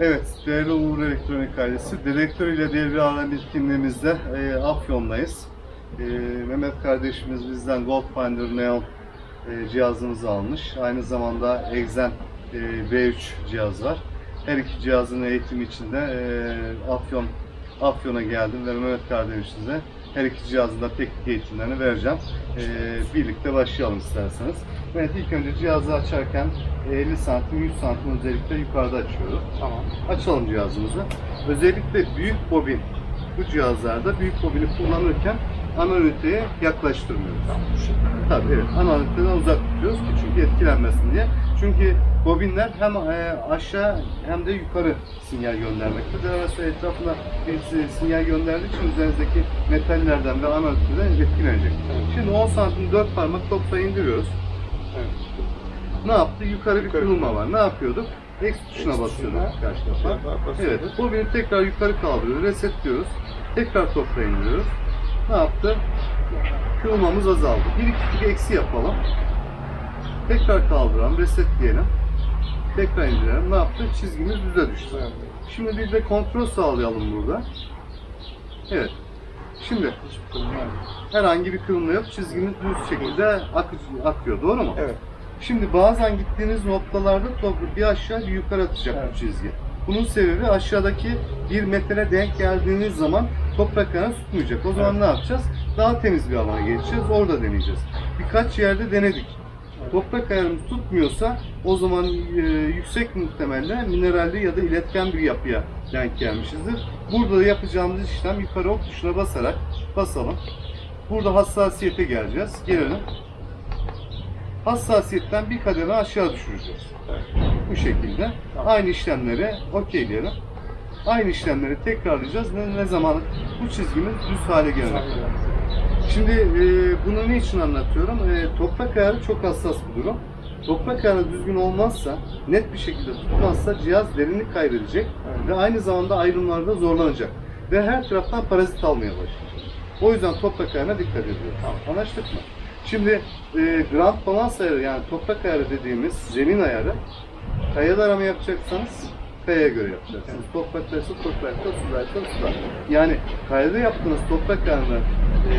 Evet, değerli Uğur Elektronik ailesi, direktör ile bir alan etkinliğimizde e, Afyon'dayız. E, Mehmet kardeşimiz bizden Gold Finder Neon e, cihazımızı almış. Aynı zamanda Exen e, V3 cihaz var. Her iki cihazın eğitimi için de e, Afyon Afyon'a geldim ve Mehmet kardeşimize her iki cihazın da teknik eğitimlerini vereceğim. E, birlikte başlayalım isterseniz. Evet, ilk önce cihazı açarken 50 santim, 100 santim özellikle yukarıda açıyoruz. Tamam. Açalım cihazımızı. Özellikle büyük bobin bu cihazlarda büyük bobini kullanırken ana üniteye yaklaştırmıyoruz. Şekilde. Tabii evet. Ana üniteden uzak tutuyoruz ki çünkü etkilenmesin diye. Çünkü bobinler hem e, aşağı hem de yukarı sinyal göndermektedir. Arası etrafına bir sinyal gönderdiği için üzerinizdeki metallerden ve ana üniteden etkilenecek. Evet. Şimdi 10 santim 4 parmak topla indiriyoruz. Evet. Ne yaptı? Yukarı bir kırılma var. Ne yapıyorduk? X tuşuna X basıyorduk tuşuna kaç defa. Evet, bu beni tekrar yukarı kaldırıyor, resetliyoruz. Tekrar toprağa indiriyoruz. Ne yaptı? Kırılmamız azaldı. Bir iki tık eksi yapalım. Tekrar kaldıralım, resetleyelim. Tekrar indirelim. Ne yaptı? Çizgimiz düze düştü. Evet. Şimdi bir de kontrol sağlayalım burada. Evet. Şimdi herhangi bir kırılma yok. Çizgimiz düz şekilde akı- akıyor. Doğru mu? Evet. Şimdi bazen gittiğiniz noktalarda bir aşağı bir yukarı atacak Evet. bu çizgi. Bunun sebebi aşağıdaki bir metale denk geldiğiniz zaman toprak ayağını tutmayacak. O zaman Evet. ne yapacağız? Daha temiz bir alana geçeceğiz. Orada deneyeceğiz. Birkaç yerde denedik. Toprak ayarımız tutmuyorsa o zaman e, yüksek muhtemelde mineralli ya da iletken bir yapıya denk gelmişizdir. Burada da yapacağımız işlem yukarı ok tuşuna basarak basalım. Burada hassasiyete geleceğiz. Gelelim. Hassasiyetten bir kademe aşağı düşüreceğiz. Bu şekilde. Aynı işlemleri okeyleyelim. Aynı işlemleri tekrarlayacağız. Ne, ne zaman bu çizgimiz düz hale gelene kadar. Şimdi e, bunu niçin anlatıyorum? E, toprak ayarı çok hassas bir durum. Toprak ayarı düzgün olmazsa, net bir şekilde tutmazsa cihaz derinlik kaybedecek Evet. ve aynı zamanda ayrımlarda zorlanacak. Ve her taraftan parazit almaya başlayacak. O yüzden toprak ayarına dikkat ediyoruz. Tamam. Anlaştık mı? Şimdi e, ground balance ayarı yani toprak ayarı dediğimiz zemin ayarı kayada arama yapacaksanız kayaya göre yapacaksınız. Topraktaysa toprakta, sudaysa suda. Yani kayada yaptığınız toprak ayarını e,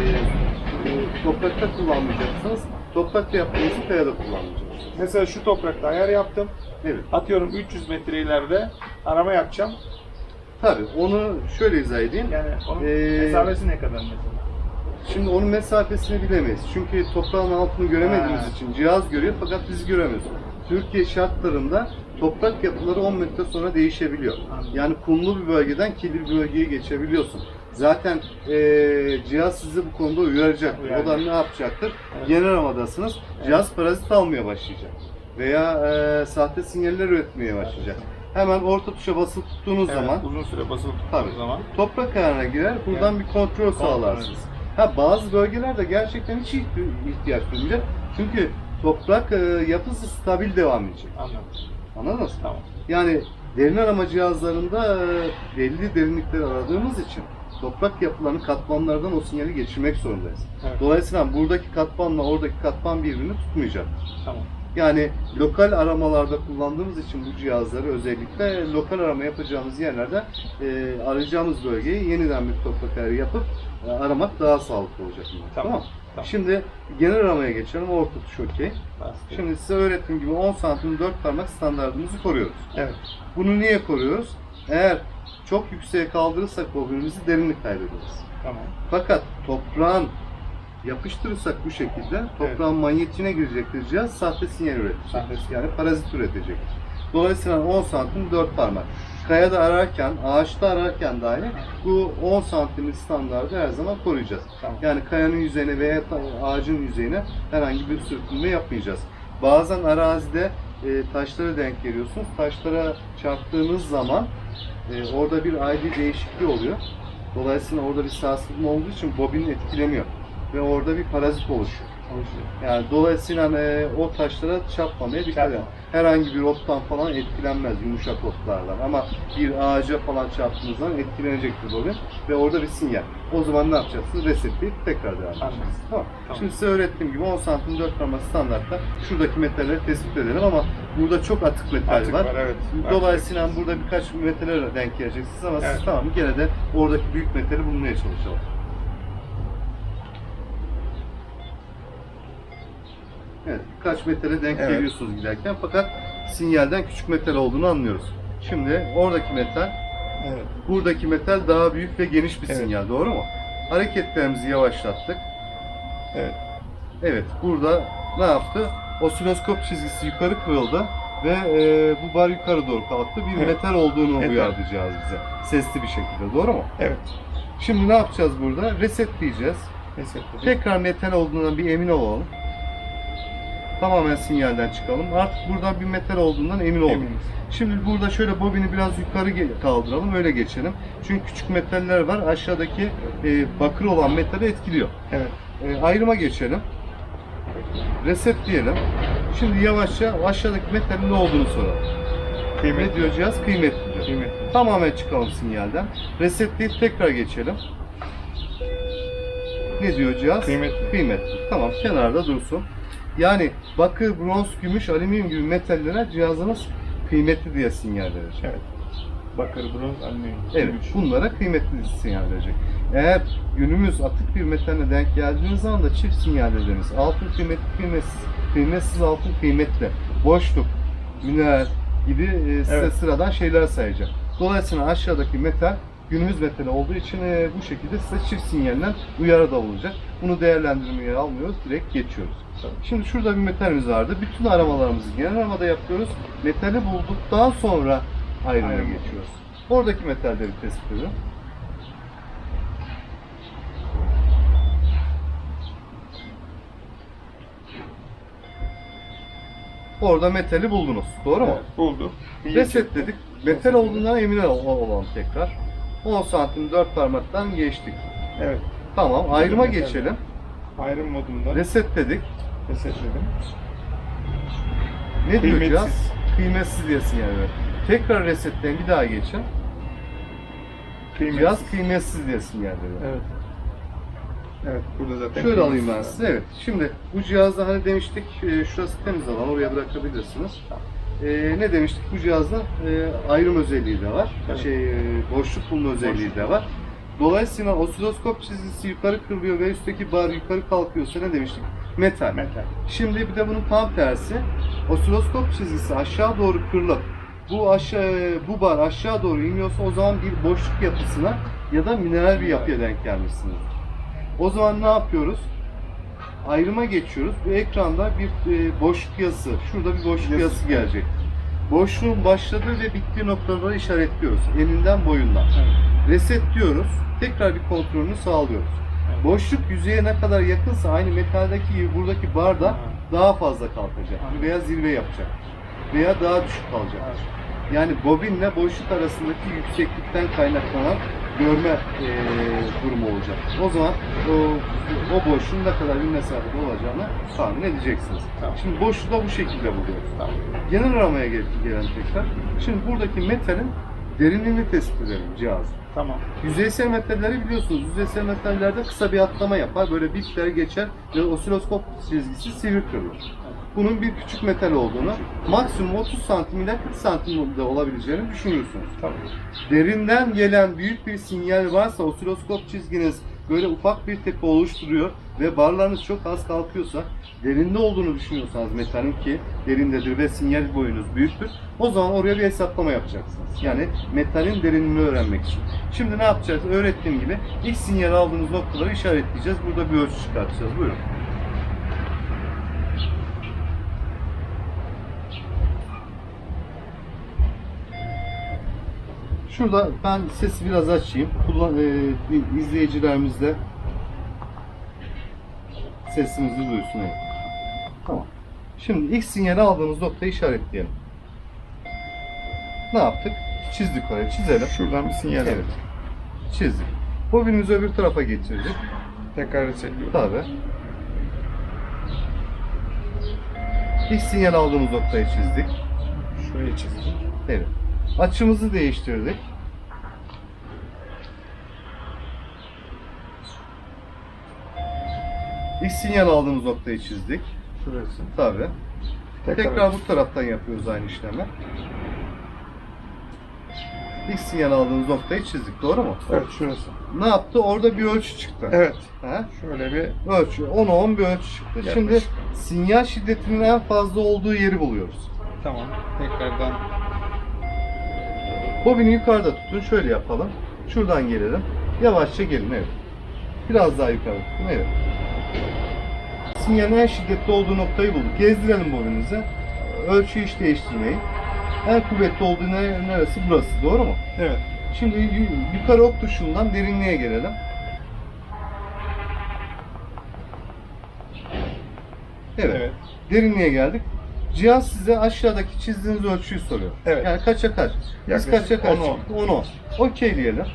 e, toprakta kullanmayacaksınız. Toprakta yaptığınızı kayada kullanmayacaksınız. Mesela şu toprakta ayar yaptım. Evet. Atıyorum 300 metre ileride arama yapacağım. Tabii onu şöyle izah edeyim. Yani onun Ee, mesafesi ne kadar mesela? Şimdi onun mesafesini bilemeyiz. Çünkü toprağın altını göremediğimiz Ha. için cihaz görüyor fakat biz göremiyoruz. Türkiye şartlarında toprak yapıları 10 metre sonra değişebiliyor. Yani kumlu bir bölgeden kirli bir bölgeye geçebiliyorsun. Zaten eee, cihaz sizi bu konuda uyaracak. O da ne yapacaktır? Evet. Yeni aramadasınız. Cihaz parazit almaya başlayacak. Veya eee, sahte sinyaller üretmeye başlayacak. Hemen orta tuşa basılı tuttuğunuz Evet, zaman uzun süre basılı Tabii. tuttuğu zaman toprak ayarına girer. Buradan Yani bir kontrol sağlarsınız. Ha bazı bölgelerde gerçekten hiç ihti- ihtiyaç duymayacak. Çünkü toprak e, yapısı stabil devam edecek. anladım. Anladınız mı? Tamam. Yani derin arama cihazlarında e, belli derinlikleri aradığımız için toprak yapılarının katmanlardan o sinyali geçirmek zorundayız. Evet. Dolayısıyla buradaki katmanla oradaki katman birbirini tutmayacak. Tamam. Yani lokal aramalarda kullandığımız için bu cihazları özellikle lokal arama yapacağımız yerlerde e, arayacağımız bölgeyi yeniden bir toprak ayarı yapıp e, aramak daha sağlıklı olacak. bunlar. Tamam, Tamam. Tamam. Şimdi genel aramaya geçelim. Orta tuş okey. Şimdi size öğrettiğim gibi 10 santim 4 parmak standartımızı koruyoruz. Evet. Bunu niye koruyoruz? Eğer çok yükseğe kaldırırsak bobinimizi derinlik kaybederiz. Tamam. Fakat toprağın yapıştırırsak bu şekilde toprağın manyetiğine girecektir cihaz sahte sinyal üretecek. Sahte. Yani parazit üretecek. Dolayısıyla 10 santim 4 parmak. Kayada ararken, ağaçta ararken dahi bu 10 santimin standardı her zaman koruyacağız. Tamam. Yani kayanın yüzeyine veya ağacın yüzeyine herhangi bir sürtünme yapmayacağız. Bazen arazide e, taşlara denk geliyorsunuz. Taşlara çarptığınız zaman e, orada bir ID değişikliği oluyor. Dolayısıyla orada bir sarsılma olduğu için bobin etkileniyor. Ve orada bir parazit oluşuyor. Yani dolayısıyla e, o taşlara çarpmamaya dikkat edin. Herhangi bir ottan falan etkilenmez yumuşak otlardan ama bir ağaca falan çarptığınızdan etkilenecektir bobin ve orada bir sinyal. O zaman ne yapacaksınız? Resetleyip tekrar devam edeceksiniz. Tamam. Tamam. Şimdi size öğrettiğim gibi 10 santim 4 parmak standartta şuradaki metalleri tespit edelim ama burada çok atık metal Atık var. var, evet. Dolayısıyla burada birkaç metale denk geleceksiniz ama Evet. siz tamam gene de oradaki büyük metali bulmaya çalışalım. Evet, birkaç metale denk Evet. geliyorsunuz giderken fakat sinyalden küçük metal olduğunu anlıyoruz. Şimdi oradaki metal, Evet. buradaki metal daha büyük ve geniş bir Evet. sinyal, doğru mu? Hareketlerimizi yavaşlattık. Evet. Evet, burada ne yaptı? Osiloskop çizgisi yukarı kırıldı ve e, bu bar yukarı doğru kalktı. Bir Evet. metal olduğunu uyardı cihaz bize. Sesli bir şekilde, doğru mu? Evet. Şimdi ne yapacağız burada? Resetleyeceğiz. Resetledik. Tekrar metal olduğundan bir emin olalım. Tamamen sinyalden çıkalım. Artık buradan bir metal olduğundan emin olduk. Eminiz. Şimdi burada şöyle bobini biraz yukarı kaldıralım, öyle geçelim. Çünkü küçük metaller var, aşağıdaki e, bakır olan metali etkiliyor. Evet. E, ayrıma geçelim. Reset diyelim. Şimdi yavaşça aşağıdaki metalin ne olduğunu soralım. Ne Kıymetli. diyor cihaz? Kıymetli diyor. Kıymetli. Tamamen çıkalım sinyalden. Resetleyip tekrar geçelim. Ne diyor cihaz? Kıymetli. Kıymetli. Tamam kenarda dursun. Yani bakır, bronz, gümüş, alüminyum gibi metallere cihazınız kıymetli diye sinyal verecek. Evet. Bakır, bronz, alüminyum. Evet, gümüş. bunlara kıymetli sinyal verecek. Eğer günümüz atık bir metaline denk geldiğiniz zaman da çift sinyal ederiz. Altın kıymetli, kıymetsiz, kıymetsiz altın kıymetli, boşluk, mineral gibi e, size Evet. sıradan şeyler sayacak. Dolayısıyla aşağıdaki metal günümüz metali olduğu için e, bu şekilde size çift sinyalden uyarı da olacak. Bunu değerlendirmeye almıyoruz, direkt geçiyoruz. Şimdi şurada bir metalimiz vardı. Bütün aramalarımızı genel aramada yapıyoruz. Metali bulduktan sonra ayrımaya Ayrım. geçiyoruz. Oradaki metalleri tespit edelim. Orada metali buldunuz. Doğru mu? Evet, bulduk. İyi Resetledik. Metal olduğundan emin ol- olalım tekrar. 10 santim 4 parmaktan geçtik. Evet. Tamam. Ayrıma Metal. geçelim. Ayrım modunda Resetledik. resetledim. Ne diyor Kıymetsiz. cihaz? Kıymetsiz diye sinyal veriyor. Tekrar resetleyin. Bir daha geçin. Kıymetsiz. Cihaz kıymetsiz diye sinyal veriyor. Evet. Evet, burada zaten Şöyle alayım ben size. Evet. Şimdi bu cihazda hani demiştik e, şurası temiz alan oraya bırakabilirsiniz. E, ne demiştik? Bu cihazda e, ayrım özelliği de var. Evet. Şey e, boşluk bulma özelliği de var. Dolayısıyla osiloskop çizgisi yukarı kırılıyor ve üstteki bar yukarı kalkıyorsa ne demiştik? Metal. Metal. Şimdi bir de bunun tam tersi. Osiloskop çizgisi aşağı doğru kırılıp bu aşağı bu bar aşağı doğru iniyorsa o zaman bir boşluk yapısına ya da mineral bir yapıya denk gelmişsiniz. O zaman ne yapıyoruz? Ayrıma geçiyoruz. Bu ekranda bir e, boşluk yazısı, şurada bir boşluk Yazı. yazısı gelecek. Boşluğun başladığı ve bittiği noktaları işaretliyoruz. Eninden boyundan. Evet. Reset diyoruz. Tekrar bir kontrolünü sağlıyoruz. Evet. Boşluk yüzeye ne kadar yakınsa aynı metaldeki gibi buradaki barda Aha. daha fazla kalkacak veya zirve yapacak veya daha düşük kalacak. Evet. Yani bobinle boşluk arasındaki yükseklikten kaynaklanan görme eee, durumu olacak. O zaman o, o boşluğun ne kadar bir mesafede olacağını tahmin edeceksiniz. Tamam. Şimdi boşluğu da bu şekilde buluyoruz. Tamam. Genel aramaya gel- gelen tekrar. Şimdi buradaki metalin derinliğini tespit edelim cihazla. Tamam. Yüzeysel metalleri biliyorsunuz. Yüzeysel metallerde kısa bir atlama yapar. Böyle bipler geçer ve osiloskop çizgisi sivri kırılır. Bunun bir küçük metal olduğunu, maksimum 30 santim ile 40 santimde olabileceğini düşünüyorsunuz. Tamam. Derinden gelen büyük bir sinyal varsa osiloskop çizginiz böyle ufak bir tepe oluşturuyor ve barlarınız çok az kalkıyorsa derinde olduğunu düşünüyorsanız metalin ki derindedir ve sinyal boyunuz büyüktür. O zaman oraya bir hesaplama yapacaksınız. Yani metalin derinliğini öğrenmek için. Şimdi ne yapacağız? Öğrettiğim gibi ilk sinyal aldığınız noktaları işaretleyeceğiz. Burada bir ölçü çıkartacağız. Buyurun. Şurada ben sesi biraz açayım. Kullan, e, izleyicilerimiz de sesimizi duysun. Evet. Tamam. Şimdi ilk sinyali aldığımız noktayı işaretleyelim. Ne yaptık? Çizdik oraya. Çizelim. Şuradan bir sinyal Evet. evet. Çizdik. Bobinimizi öbür tarafa getirdik. Tekrar resetliyorum. Tabi. İlk sinyal aldığımız noktayı çizdik. Şuraya çizdik. Evet. Açımızı değiştirdik. İlk sinyal aldığımız noktayı çizdik. Şurası. Tabi. Tekrar, bu taraftan yapıyoruz aynı işlemi. İlk sinyal aldığımız noktayı çizdik. Doğru mu? Evet şurası. Ne yaptı? Orada bir ölçü çıktı. Evet. Ha? Şöyle bir Ölçü. 10'a 10 bir ölçü çıktı. Yaklaşık. Şimdi sinyal şiddetinin en fazla olduğu yeri buluyoruz. tamam. Tekrardan Bobini yukarıda tutun. Şöyle yapalım. Şuradan gelelim. Yavaşça gelin. Evet. Biraz daha yukarı tutun. Evet. Sinyalin en şiddetli olduğu noktayı bulduk. Gezdirelim bobinizi. Ölçüyü hiç değiştirmeyin. En kuvvetli olduğu ne- neresi? Burası. Doğru mu? evet. Şimdi yu- yukarı ok tuşundan derinliğe gelelim. Evet. Evet. Derinliğe geldik. Cihaz size aşağıdaki çizdiğiniz ölçüyü soruyor. Evet. Yani kaça kaç? Biz Yaklaşık kaça kaç? 10'a 10 10. Okey diyelim.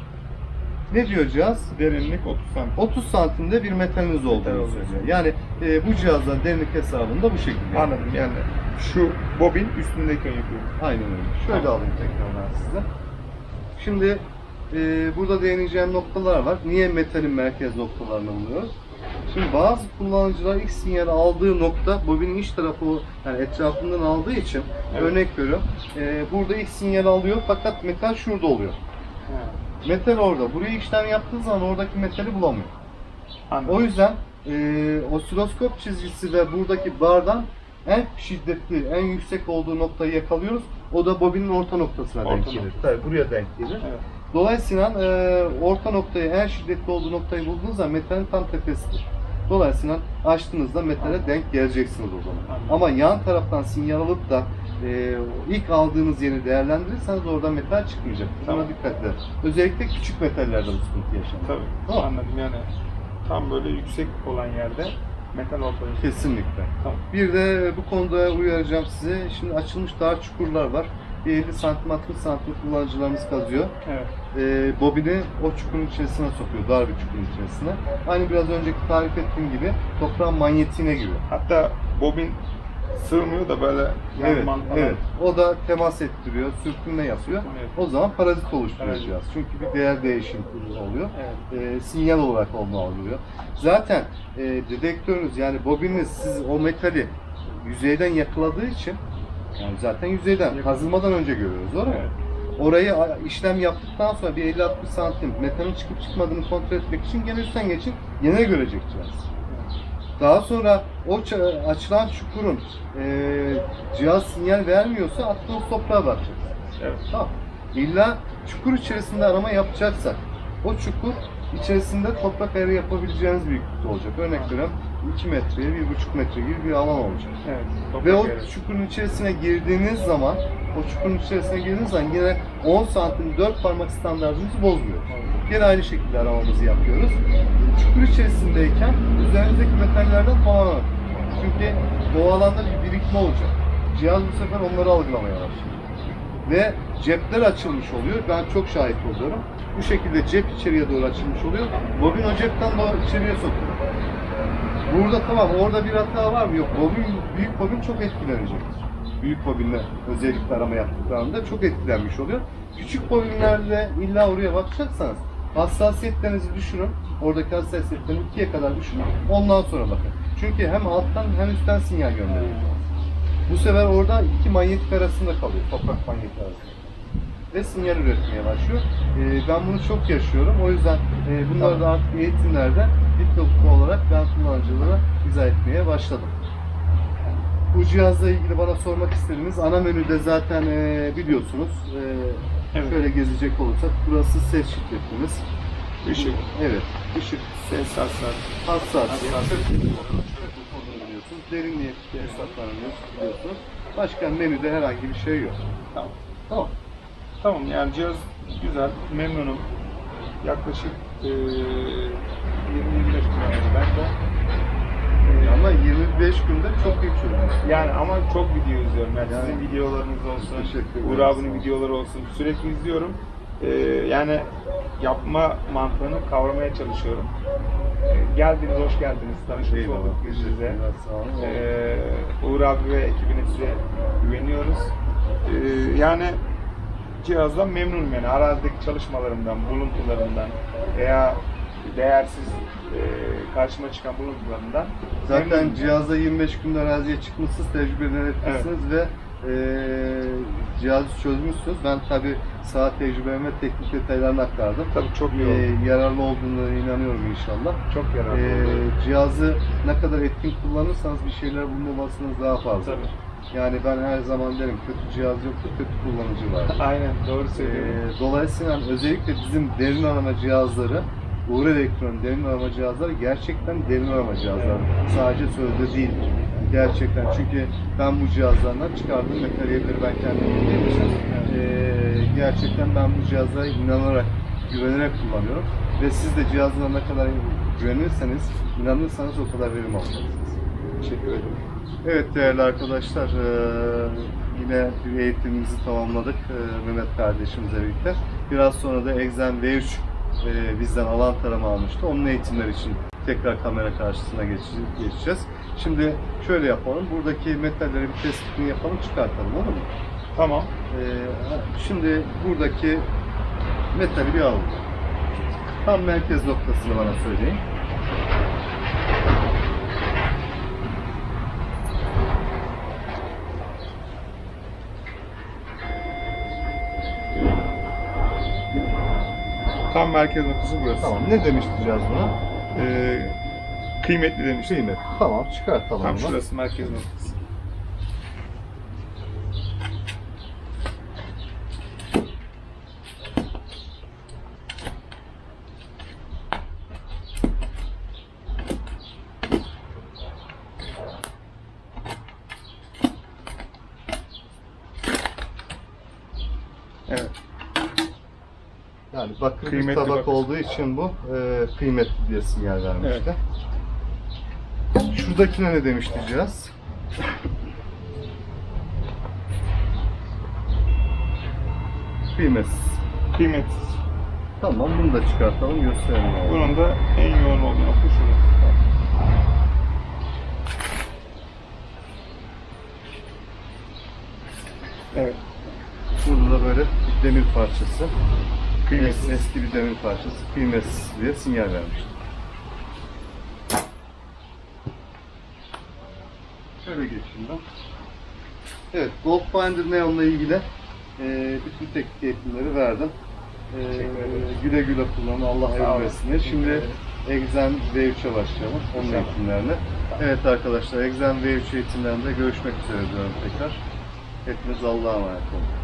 Ne diyor cihaz? Derinlik 30 santim. 30 santimde bir metaliniz olduğunu olduğunu söylüyor. Yani e, bu cihazda derinlik hesabında bu şekilde. Anladım yani. Şu bobin üstündeyken yapıyorum. Aynen öyle. Şöyle alayım tekrardan size. Şimdi e, burada değineceğim noktalar var. Niye metalin merkez noktalarını buluyoruz? Şimdi bazı kullanıcılar ilk sinyal aldığı nokta bobinin iç tarafı yani etrafından aldığı için Evet. örnek veriyorum. e, burada ilk sinyal alıyor fakat metal şurada oluyor. Metal orada. Buraya işlem yaptığı zaman oradaki metali bulamıyor. Anladım. O yüzden e, osiloskop çizgisi ve buradaki bardan en şiddetli, en yüksek olduğu noktayı yakalıyoruz. O da bobinin orta noktasına Orta denk gelir. nokta. Tabii buraya denk gelir. Evet. Dolayısıyla e, orta noktayı, en şiddetli olduğu noktayı bulduğunuz zaman metalin tam tepesidir. Dolayısıyla açtığınızda metale denk geleceksiniz o zaman. Ama yan taraftan sinyal alıp da e, ilk aldığınız yeri değerlendirirseniz oradan metal çıkmayacak. Buna Tamam. dikkat edin. Özellikle küçük metallerde bu sıkıntı yaşanır. Tabii. Tamam. Anladım yani. Tam böyle yüksek olan yerde metal ortada. Kesinlikle. Tamam. Bir de bu konuda uyaracağım size. Şimdi açılmış dar çukurlar var. Bir 50 santim 60 santim kullanıcılarımız kazıyor. Evet. Ee, bobini o çukurun içerisine sokuyor. Dar bir çukurun içerisine. Aynı biraz önceki tarif ettiğim gibi toprağın manyetiğine giriyor. Hatta bobin sığmıyor da böyle Evet, falan. evet. O da temas ettiriyor, sürtünme yapıyor. Evet. O zaman parazit oluşturuyor Evet. Çünkü bir değer değişimi oluyor. Evet. e, sinyal olarak onu algılıyor. Zaten e, dedektörünüz yani bobininiz siz o metali yüzeyden yakaladığı için yani zaten yüzeyden kazılmadan önce görüyoruz doğru mu? Evet. Orayı işlem yaptıktan sonra bir 50-60 santim metalin çıkıp çıkmadığını kontrol etmek için gene üstten geçin yine görecek cihaz. Daha sonra o açılan çukurun e, cihaz sinyal vermiyorsa attığınız toprağa bakacak. Evet. Tamam. İlla çukur içerisinde arama yapacaksak o çukur içerisinde toprak ayarı yapabileceğiniz büyüklükte olacak. Örnek veriyorum 2 metreye 1,5 metre gibi bir alan olacak. Evet. Ve o yeri. çukurun içerisine girdiğiniz zaman o çukurun içerisine girdiğiniz zaman yine 10 santim 4 parmak standartımızı bozmuyor. Gene aynı şekilde aramamızı yapıyoruz. Çukur içerisindeyken üzerinizdeki metallerden tamamen çünkü o alanda bir birikme olacak. Cihaz bu sefer onları algılamaya başlıyor. Ve cepler açılmış oluyor. Ben çok şahit oluyorum. Bu şekilde cep içeriye doğru açılmış oluyor. Bobin o cepten doğru içeriye sokuyor. Burada tamam orada bir hata var mı? Yok. Bobin, büyük bobin çok etkilenecektir. Büyük bobinle özellikle arama yaptıklarında çok etkilenmiş oluyor. Küçük bobinlerle illa oraya bakacaksanız hassasiyetlerinizi düşürün. Oradaki hassasiyetlerini ikiye kadar düşürün. Ondan sonra bakın. Çünkü hem alttan hem üstten sinyal gönderiyor. Bu sefer orada iki manyetik arasında kalıyor. Toprak manyeti arasında. Ve sinyal üretmeye başlıyor. Ee, ben bunu çok yaşıyorum. O yüzden e, bunları da artık eğitimlerde diplomatik olarak ben kullanıcılara izah etmeye başladım. Bu cihazla ilgili bana sormak istediğiniz ana menüde zaten e, biliyorsunuz. E, Evet. Şöyle gezecek olursak burası ses şiddetimiz. Işık, Evet. Işık, ses, hassas. biliyorsunuz. Derinliğe hesaplanıyoruz biliyorsunuz. Başka menüde herhangi bir şey yok. Tamam. Tamam. Tamam yani cihaz güzel, memnunum. Yaklaşık eee 20-25 gün ben de. Ama 25 günde çok çözüm. yani ama çok video izliyorum. Yani, Yani- sizin videolarınız olsun. Uğur abinin videoları olsun. Sürekli izliyorum. Ee, yani yapma mantığını kavramaya çalışıyorum. Ee, geldiniz, hoş geldiniz. Tanışmış olduk olun. Ee, Uğur abi ve ekibinize güveniyoruz. Ee, yani cihazdan memnunum yani. Arazideki çalışmalarımdan, buluntularından veya değersiz e, karşıma çıkan buluntularından Zaten memnunum. cihazda 25 gün araziye çıkmışsınız, tecrübeden etmişsiniz ve eee cihazı çözmüşsünüz. Ben tabi saha tecrübeme teknik detaylarını aktardım. Tabii çok iyi oldu. yararlı olduğuna inanıyorum inşallah. Çok yararlı oldu. cihazı ne kadar etkin kullanırsanız bir şeyler bulmamasınız daha fazla. Tabii. Yani ben her zaman derim kötü cihaz yoktur, kötü kullanıcı var. Aynen doğru söylüyorsun. Ee, dolayısıyla özellikle bizim derin arama cihazları, Uğur Elektron derin arama cihazları gerçekten derin arama cihazları. Sadece sözde değil. Gerçekten. Çünkü ben bu cihazlardan çıkardığım materyalleri ben kendim bildiğim için ee, gerçekten ben bu cihazlara inanarak, güvenerek kullanıyorum. Ve siz de cihazlara ne kadar güvenirseniz, inanırsanız o kadar verim alacaksınız. Teşekkür ederim. Evet değerli arkadaşlar, eee, yine bir eğitimimizi tamamladık eee, Mehmet kardeşimizle birlikte. Biraz sonra da Exen V3 eee, bizden alan tarama almıştı. Onun eğitimler için tekrar kamera karşısına geç- geçeceğiz. Şimdi şöyle yapalım, buradaki metalleri bir tespitini yapalım, çıkartalım olur mu? Tamam. Şimdi buradaki metali bir alalım. Tam merkez noktasını bana söyleyin. Tam merkez noktası burası. Tamam, ne demişti cihaz buna? Ee, kıymetli demiştim. Kıymet. Tamam, çıkartalım Tam şurası merkez noktası. Yani bakır bir tabak bakır. olduğu için bu e, kıymetli diye sinyal vermişti. Evet. Şuradakine ne demişti cihaz? Kıymetsiz. Kıymetsiz. Tamam bunu da çıkartalım gösterelim. abi. Bunun da en yoğun olduğu nokta şurası. Evet. Burada da böyle demir parçası. Kıymetsiz. Es- Eski bir demir parçası. Kıymetsiz diye sinyal vermişti. Şöyle geçeyim ben. Evet, Goldbinder Neon'la ilgili e, bütün teknik eğitimleri verdim. E, güle güle kullanın, Allah hayırlı. Teşekkür Şimdi. Exen V3'e başlayalım, onun eğitimlerine. Evet arkadaşlar, Exen V3 eğitimlerinde görüşmek üzere diyorum tekrar. Hepiniz Allah'a emanet olun.